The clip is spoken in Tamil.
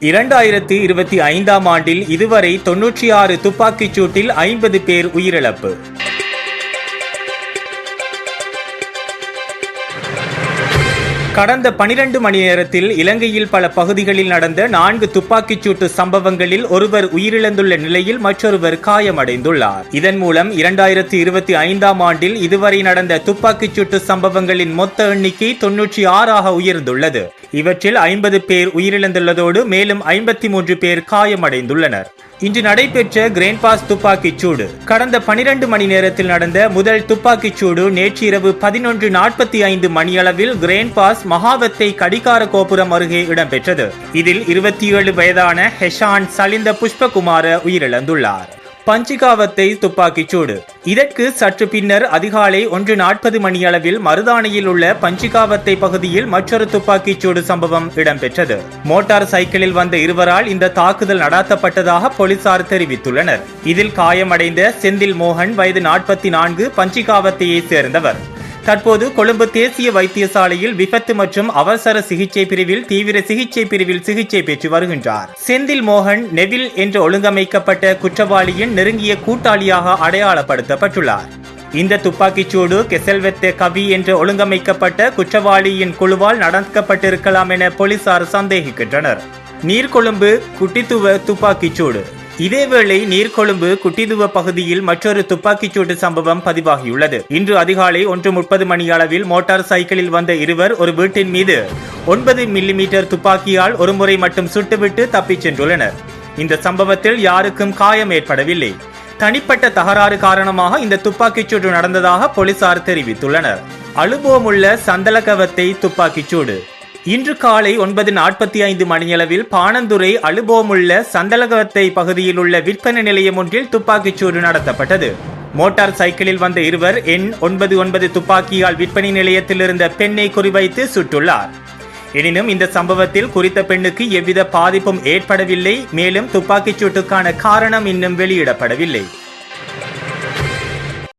இரண்டாயிரத்தி இருபத்தி ஐந்தாம் ஆண்டில் இதுவரை தொன்னூற்றி ஆறு துப்பாக்கிச் சூட்டில் ஐம்பது பேர் உயிரிழப்பு. கடந்த பனிரெண்டு மணி நேரத்தில் இலங்கையில் பல பகுதிகளில் நடந்த நான்கு துப்பாக்கிச் சூட்டு சம்பவங்களில் ஒருவர் உயிரிழந்துள்ள நிலையில் மற்றொருவர் காயமடைந்துள்ளார். இதன் மூலம் இரண்டாயிரத்தி இருபத்தி ஐந்தாம் ஆண்டில் இதுவரை நடந்த துப்பாக்கிச் சூட்டு சம்பவங்களின் மொத்த எண்ணிக்கை தொன்னூற்றி ஆறாக உயர்ந்துள்ளது. இவற்றில் ஐம்பது பேர் உயிரிழந்துள்ளதோடு மேலும் ஐம்பத்தி மூன்று பேர் காயமடைந்துள்ளனர். இன்று நடைபெற்ற கிரேன்பாஸ் பாஸ் துப்பாக்கிச் சூடு. கடந்த பனிரெண்டு மணி நேரத்தில் நடந்த முதல் துப்பாக்கிச் சூடு நேற்று இரவு பதினொன்று நாற்பத்தி ஐந்து மணியளவில் கிரேண்ட் பாஸ் மகாவத்தை கடிகார கோபுரம் அருகே இடம்பெற்றது. இதில் இருபத்தி ஏழு வயதான ஹெஷான் சலிந்த புஷ்பகுமார உயிரிழந்துள்ளார். பஞ்சிகாவத்தை துப்பாக்கிச் சூடு. இதற்கு சற்று பின்னர் அதிகாலை ஒன்று நாற்பது மணியளவில் மருதானையில் உள்ள பஞ்சிகாவத்தை பகுதியில் மற்றொரு துப்பாக்கிச் சூடு சம்பவம் இடம்பெற்றது. மோட்டார் சைக்கிளில் வந்த இருவரால் இந்த தாக்குதல் நடாத்தப்பட்டதாக போலீசார் தெரிவித்துள்ளனர். இதில் காயமடைந்த செந்தில் மோகன் வயது நாற்பத்தி நான்கு பஞ்சிகாவத்தையைச் சேர்ந்தவர். தற்போது கொழும்பு தேசிய வைத்தியசாலையில் விபத்து மற்றும் அவசர சிகிச்சை பிரிவில் தீவிர சிகிச்சை பிரிவில் சிகிச்சை பெற்று வருகின்றார். செந்தில் மோகன் நெவில் என்று ஒழுங்கமைக்கப்பட்ட குற்றவாளியின் நெருங்கிய கூட்டாளியாக அடையாளப்படுத்தப்பட்டுள்ளார். இந்த துப்பாக்கிச்சூடு கெசல்வெத்த கவி என்று ஒழுங்கமைக்கப்பட்ட குற்றவாளியின் குழுவால் நடக்கப்பட்டிருக்கலாம் என போலீசார் சந்தேகிக்கின்றனர். நீர்கொழும்பு குட்டித்துவ துப்பாக்கிச்சூடு. இதேவேளை நீர்கொழும்பு குட்டிதுவ பகுதியில் மற்றொரு துப்பாக்கிச்சூடு சம்பவம் பதிவாகியுள்ளது. இன்று அதிகாலை ஒன்று முப்பது மணி அளவில் மோட்டார் சைக்கிளில் வந்த இருவர் ஒரு வீட்டின் மீது ஒன்பது மில்லிமீட்டர் துப்பாக்கியால் ஒருமுறை மட்டும் சுட்டுவிட்டு தப்பிச் சென்றுள்ளனர். இந்த சம்பவத்தில் யாருக்கும் காயம் ஏற்படவில்லை. தனிப்பட்ட தகராறு காரணமாக இந்த துப்பாக்கிச்சூடு நடந்ததாக போலீசார் தெரிவித்துள்ளனர். அனுபவமுள்ள சந்தலகவத்தை துப்பாக்கிச்சூடு இன்று காலை ஒன்பது நாற்பத்தி ஐந்து மணியளவில் பாணந்துறை அலுபோமுள்ள சந்தலகத்தை பகுதியில் உள்ள விற்பனை நிலையம் ஒன்றில் துப்பாக்கிச்சூடு நடத்தப்பட்டது. மோட்டார் சைக்கிளில் வந்த இருவர் எண் ஒன்பது ஒன்பது துப்பாக்கியால் விற்பனை நிலையத்தில் இருந்த பெண்ணை குறிவைத்து சுட்டுள்ளார். எனினும் இந்த சம்பவத்தில் குறித்த பெண்ணுக்கு எவ்வித பாதிப்பும் ஏற்படவில்லை மேலும் துப்பாக்கிச் சூட்டுக்கான காரணம் இன்னும் வெளியிடப்படவில்லை.